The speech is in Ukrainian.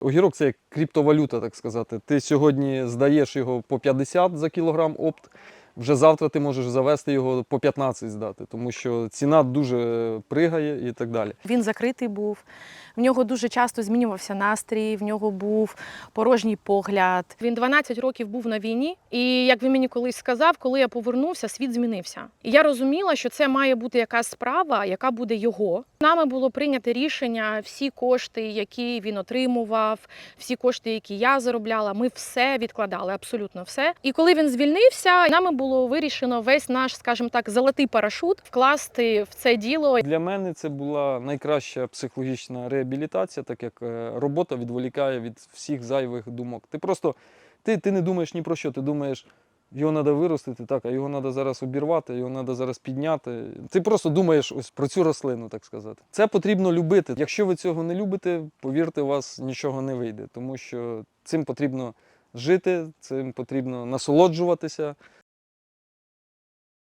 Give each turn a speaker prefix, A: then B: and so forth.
A: Огірок це як криптовалюта, так сказати. Ти сьогодні здаєш його по 50 за кілограм опт, вже завтра ти можеш завести його по 15 здати, тому що ціна дуже пригає і так далі.
B: Він закритий був. В нього дуже часто змінювався настрій, в нього був порожній погляд. Він 12 років був на війні, і як він мені колись сказав, коли я повернувся, світ змінився. І я розуміла, що це має бути якась справа, яка буде його. Нами було прийнято рішення, всі кошти, які він отримував, всі кошти, які я заробляла, ми все відкладали, абсолютно все. І коли він звільнився, нами було вирішено весь наш, скажімо так, золотий парашут вкласти в це діло.
A: Для мене це була найкраща психологічна реабілітація, так як е, робота відволікає від всіх зайвих думок. Ти просто ти, ти не думаєш ні про що, ти думаєш, його треба виростити, так, а його треба зараз обірвати, його треба зараз підняти. Ти просто думаєш ось про цю рослину, так сказати. Це потрібно любити. Якщо ви цього не любите, повірте, у вас нічого не вийде, тому що цим потрібно жити, цим потрібно насолоджуватися.